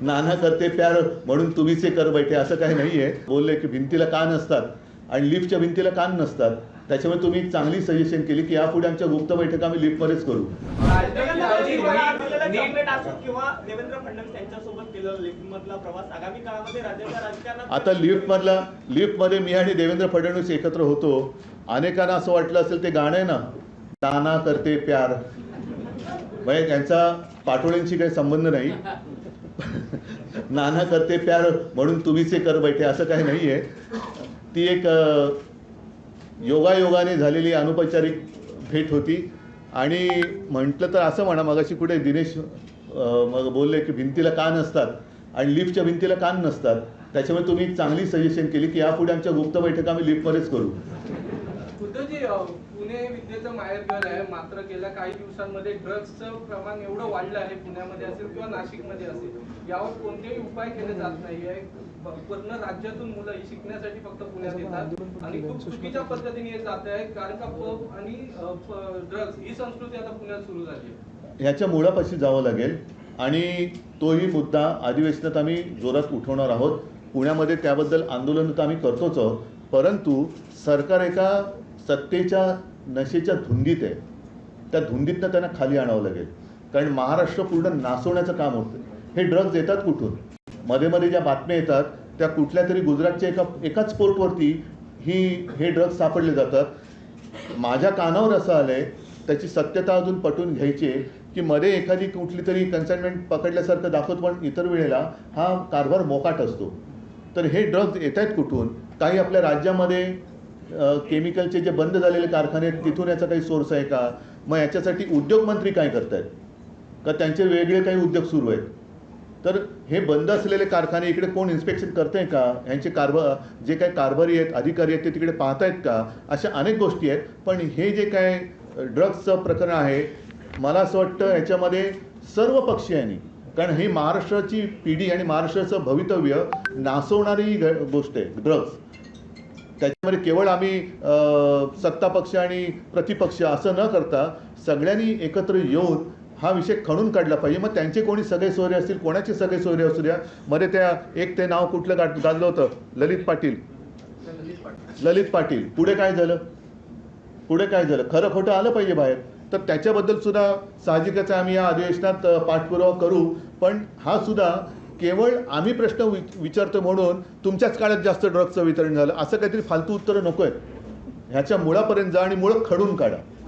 नाना करते प्यार म्हणून तुम्हीचे कर बैठे असं काही नाही आहे बोलले की भिंतीला कान असतात आणि लिफ्टच्या भिंतीला कान नसतात. त्याच्यामुळे तुम्ही एक चांगली सजेशन केली की यापुढे आमच्या गुप्त बैठक आम्ही लिफ्टमध्येच करू. आता लिफ्टमधला लिफ्टमध्ये मी आणि देवेंद्र फडणवीस एकत्र होतो. अनेकांना असं वाटलं असेल ते गाणं आहे ना? नाना करते प्यार. म्हणजे त्यांचा पाटोळ्यांशी काही संबंध नाही. नाना करते प्यार म्हणून तुम्हीचे कर बैठे असं काही नाही आहे ती एक योगायोगाने झालेली अनौपचारिक भेट होती. आणि म्हटलं तर असं म्हणा मगाशी कुठे दिनेश मग बोलले की भिंतीला कान असतात आणि लिफ्टच्या भिंतीला कान नसतात. त्याच्यामुळे तुम्ही एक चांगली सजेशन केली की यापुढे आमच्या गुप्त बैठका आम्ही लिफ्टमध्येच करू. पुणे हे पुणे विद्येचं माहेरघर आहे. मात्र गेल्या काही दिवसांमध्ये ड्रग्सचं प्रमाण एवढं वाढलं आहे पुण्यामध्ये असेल किंवा नाशिकमध्ये असेल यावर कोणतेही उपाय केले जात नाहीये पूर्ण राज्यातून मुलं ही शिकण्यासाठी फक्त पुण्यात येतात. आणि खूप चुकीच्या पद्धतीने हे जात आहे कारण का पब आणि ड्रग्स ही संस्कृती आता पुण्यात सुरू झाली आहे. ह्याच्या मुळापाशी जावं लागेल. आणि तोही मुद्दा अधिवेशनात आम्ही जोरात उठवणार आहोत. पुण्यामध्ये त्याबद्दल आंदोलन तर आम्ही करतोच आहोत. परंतु सरकार एका सत्तेच्या नशेच्या धुंदीत आहे. त्या धुंदीतनं त्यांना खाली आणावं लागेल. कारण महाराष्ट्र पूर्ण नासवण्याचं काम होतं. हे ड्रग्ज येतात कुठून? मध्ये मध्ये ज्या बातम्या येतात त्या कुठल्या तरी गुजरातच्या एका एकाच पोर्टवरती ही हे ड्रग्ज सापडले जातात. माझ्या कानावर असं आलंय त्याची सत्यता अजून पटवून घ्यायची आहे की मध्ये एखादी कुठली तरी कन्साइनमेंट पकडल्यासारखं दाखवत पण इतर वेळेला हा कारभार मोकाट असतो. तर हे ड्रग्ज येत आहेत कुठून? काही आपल्या राज्यामध्ये केमिकलचे जे बंद झालेले कारखाने आहेत तिथून याचा काही सोर्स आहे का? मग याच्यासाठी उद्योगमंत्री काय करत आहेत का त्यांचे वेगळे काही उद्योग सुरू आहेत? तर हे बंद असलेले कारखाने इकडे कोण इन्स्पेक्शन करते का? यांचे कारभार जे काही कारभारी आहेत अधिकारी आहेत ते तिकडे पाहतायत का? अशा अनेक गोष्टी आहेत. पण हे जे काय ड्रग्सचं प्रकरण आहे मला असं वाटतं याच्यामध्ये सर्व पक्षीयांनी कारण ही महाराष्ट्राची पिढी आणि महाराष्ट्राचं भवितव्य नासवणारी ही गोष्ट आहे ड्रग्ज त्याच्यामध्ये केवळ आम्ही अ, सत्ता पक्ष आणि प्रतिपक्ष असं न करता सगळ्यांनी एकत्र येऊन हा विषय खणून काढला पाहिजे. मग त्यांचे कोणी सगळे सोयरे असतील कोणाचे सगळे सोयरे असू द्या? मध्ये त्या एक ते नाव कुठलं गाठ गाजलं होतं? ललित पाटील. ललित पाटील. पुढे काय झालं? पुढे काय झालं? खरं खोटं आलं पाहिजे बाहेर. तर त्याच्याबद्दल सुद्धा साहजिकच आम्ही या अधिवेशनात पाठपुरावा करू. पण हा सुद्धा केवळ आम्ही प्रश्न वि- विचारतो म्हणून तुमच्याच काळात जास्त ड्रग्सचं वितरण झालं. असं काहीतरी फालतू उत्तरं नको आहेत ह्याच्या मुळापर्यंत जा आणि मुळं खडून काढा.